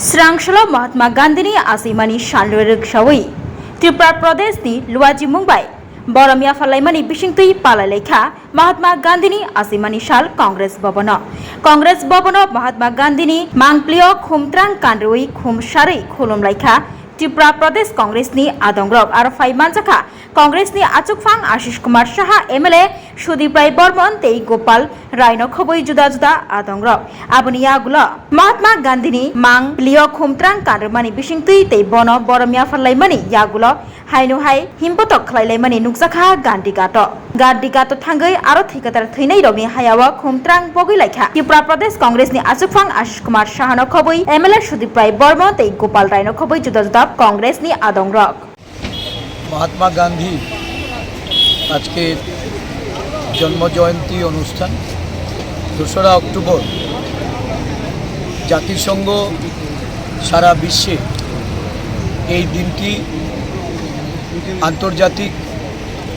শ্রাংশল মহাত্মা গান্ধী ગાંધીની આસીમાની શાનલોર ত্রিপুরা প্রদেশ দি লুয়াজি, মুম্বাই। বরমিয়া ফালাইমানি বিশিংতুই পালা লেখা মহাত্মা গান্ধীনি আসিমানি সাল কংগ্রেস ভবন। কংগ্রেস ভবন, মহাত্মা গান্ধী, মাংপ্লিয় খুমত্রাং কান্ডুই খুমসারই খুলম লেখা ত্রিপুরা প্রদেশ কংগ্রেস নি আদং ત્રિપુરા પ્રદેશ કોંગ્રેસની આદંગરોબ આરફાઈ માંઝખા કોંગ્રેસની આચુકફાંગ কুমার সাহা શાહ সুদীপ রায় বর্মন, তেই গোপাল রায়নক হবই জুদা জুদা আদং আদংর আবনি আগুল মহাত্মা গান্ধীনি মাং, লিও খুমত্রাং, কারমানি বিশিং তুই তেই বন, বরমিয়া ফাল্লাইমানি ইয়াগুল হাইনু হাই হিমপতক খাইলাই মানে নুকজাখা গান্ডি গাত গান্ডি গাত থাঙ্গই আরও ঠিকাদার থৈনাই রবি হায়াওয়া খুমত্রাং বগুই লাইখা। ত্রিপুরা প্রদেশ কংগ্রেস নি আসুফাং আশিস কুমার সাহানো খবই এ সুদীপ রায় বর্মা তৈ গোপাল রায় খবই জুদা জুদা কংগ্রেস নি আদং রক মহাত্মা গান্ধী, আজকে জন্ম জয়ন্তী অনুষ্ঠান, দোসরা অক্টোবর জাতিসংঘ সারা বিশ্বে এই দিনটি আন্তর্জাতিক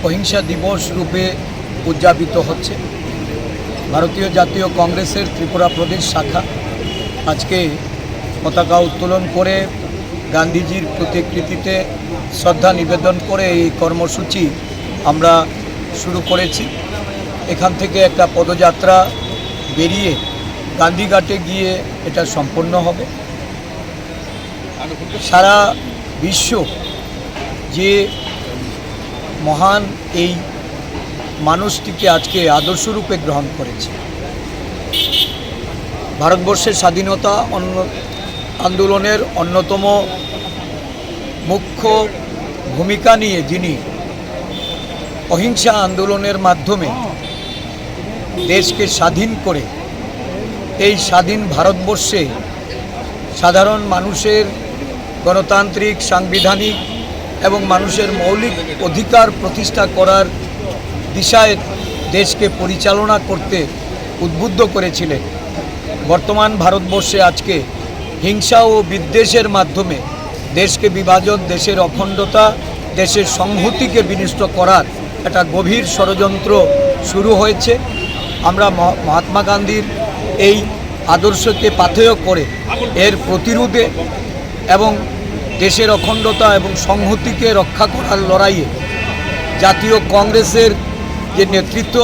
অহিংসা দিবস রূপে উদযাপিত হচ্ছে। ভারতীয় জাতীয় কংগ্রেসের ত্রিপুরা প্রদেশ শাখা আজকে পতাকা উত্তোলন করে গান্ধীজির প্রতিকৃতিতে শ্রদ্ধা নিবেদন করে এই কর্মসূচি আমরা শুরু করেছি। এখান থেকে একটা পদযাত্রা বেরিয়ে গান্ধীঘাটে গিয়ে এটা সম্পন্ন হবে। সারা বিশ্ব যে মহান এই মানুষটিকে আজকে আদর্শরূপে গ্রহণ করেছে। ভারতবর্ষের স্বাধীনতা অন্য আন্দোলনের অন্যতম মুখ্য ভূমিকা নিয়ে যিনি অহিংসা আন্দোলনের মাধ্যমে দেশকে স্বাধীন করে, এই স্বাধীন ভারতবর্ষে সাধারণ মানুষের গণতান্ত্রিক, সাংবিধানিক এবং মানুষের মৌলিক অধিকার প্রতিষ্ঠা করার দিশায় দেশকে পরিচালনা করতে উদ্বুদ্ধ করেছিলেন। বর্তমান ভারতবর্ষে আজকে হিংসা ও বিদ্বেষের মাধ্যমে দেশকে বিভাজন, দেশের অখণ্ডতা, দেশের সংহতিকে বিনষ্ট করার একটা গভীর ষড়যন্ত্র শুরু হয়েছে। আমরা মহ- মহাত্মা গান্ধীর এই আদর্শকে পাথেয় করে এর প্রতিরোধে এবং দেশের অখণ্ডতা এবং সংহতিকে রক্ষা করার লড়াইয়ে জাতীয় কংগ্রেসের যে নেতৃত্ব,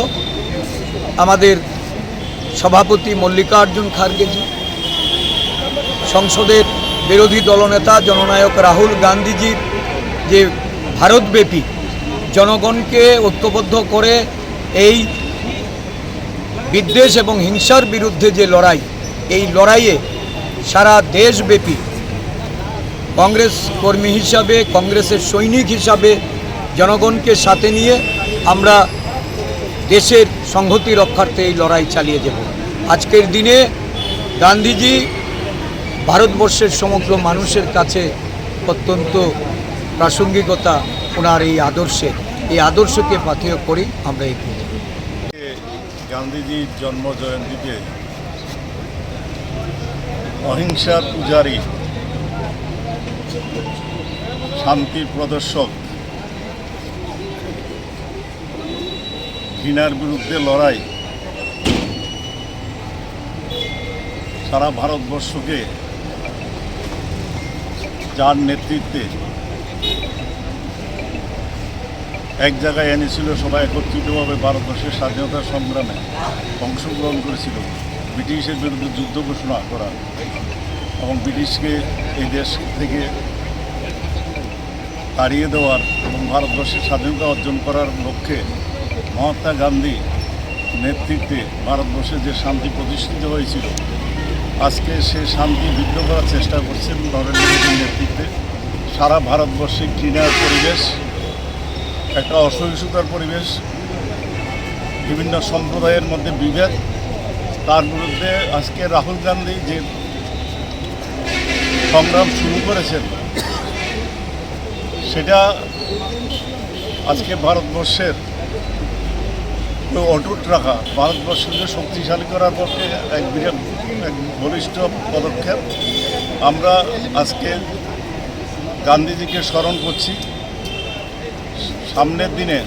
আমাদের সভাপতি মল্লিকার্জুন খার্গেজি সংসদের বিরোধী দলনেতা জননায়ক রাহুল গান্ধীজির যে ভারতব্যাপী জনগণকে ঐক্যবদ্ধ করে এই বিদ্বেষ এবং হিংসার বিরুদ্ধে যে লড়াই, এই লড়াইয়ে সারা দেশব্যাপী কংগ্রেস কর্মী হিসাবে, কংগ্রেসের সৈনিক হিসাবে জনগণকে সাথে নিয়ে আমরা দেশের সংহতি রক্ষার্থে এই লড়াই চালিয়ে যাব। আজকের দিনে গান্ধীজি ভারতবর্ষের সমগ্র মানুষের কাছে অত্যন্ত প্রাসঙ্গিকতা ওনার এই আদর্শে। এই আদর্শকে পাথেয় করি আমরা এগিয়ে গান্ধীজির জন্ম জয়ন্তীতে অহিংসার পূজারী শান্তির প্রদর্শক। ঘৃণার বিরুদ্ধে লড়াই। সারা ভারতবর্ষকে যার নেতৃত্বে এক জায়গায় এনেছিল সবাই একত্রিতভাবে ভারতবর্ষের স্বাধীনতা সংগ্রামে অংশগ্রহণ করেছিল। ব্রিটিশের বিরুদ্ধে যুদ্ধ ঘোষণা করা। এবং ব্রিটিশকে এই দেশ থেকে তাড়িয়ে দেওয়ার এবং ভারতবর্ষের স্বাধীনতা অর্জন করার লক্ষ্যে মহাত্মা গান্ধী নেতৃত্বে ভারতবর্ষে যে শান্তি প্রতিষ্ঠিত হয়েছিল, আজকে সে শান্তি বিঘ্ন করার চেষ্টা করছেন নরেন্দ্র মোদীর নেতৃত্বে সারা ভারতবর্ষে ঘৃণার পরিবেশ, একটা অসহিষ্ণুতার পরিবেশ, বিভিন্ন সম্প্রদায়ের মধ্যে বিভেদ, তার বিরুদ্ধে আজকে রাহুল গান্ধী যে সংগ্রাম শুরু করেছেন, সেটা আজকে ভারতবর্ষের অটুট রাখা, ভারতবর্ষকে শক্তিশালী করার পক্ষে এক বিরাট, এক বলিষ্ঠ পদক্ষেপ। আমরা আজকে গান্ধীজিকে স্মরণ করছি। সামনের দিনে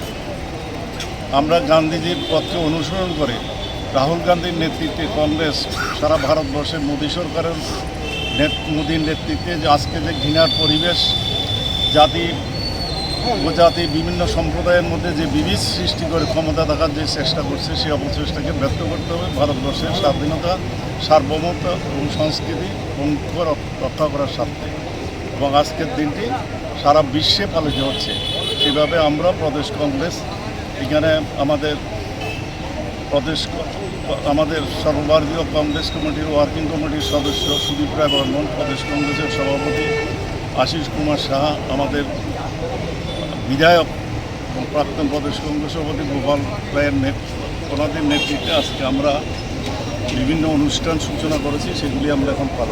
আমরা গান্ধীজির পথকে অনুসরণ করে রাহুল গান্ধীর নেতৃত্বে কংগ্রেস সারা ভারতবর্ষে মোদী সরকারের মোদীর নেতৃত্বে যে আজকে যে ঘৃণার পরিবেশ, জাতি উপজাতি বিভিন্ন সম্প্রদায়ের মধ্যে যে বিবিধ সৃষ্টি করে ক্ষমতা দেখার যে চেষ্টা করছে সেই অপচেষ্টাকে ব্যর্থ করতে হবে। ভারতবর্ষের স্বাধীনতা, সার্বভৌমত্ব এবং সংস্কৃতি রক- রক্ষা করার স্বার্থে। এবং আজকের দিনটি সারা বিশ্বে পালিত হচ্ছে। সেভাবে আমরা প্রদেশ কংগ্রেস, এখানে আমাদের প্রদেশ আমাদের সর্বভারতীয় কংগ্রেস কমিটির ওয়ার্কিং কমিটির সদস্য সুদীপ রায় বর্মন, প্রদেশ কংগ্রেসের সভাপতি আশিস কুমার সাহা, আমাদের বিধায়ক এবং প্রাক্তন প্রদেশ কংগ্রেস সভাপতি গোপাল রায়ের ওনাদের নেতৃত্বে আজকে আমরা বিভিন্ন অনুষ্ঠান সূচনা করেছি, সেগুলি আমরা এখন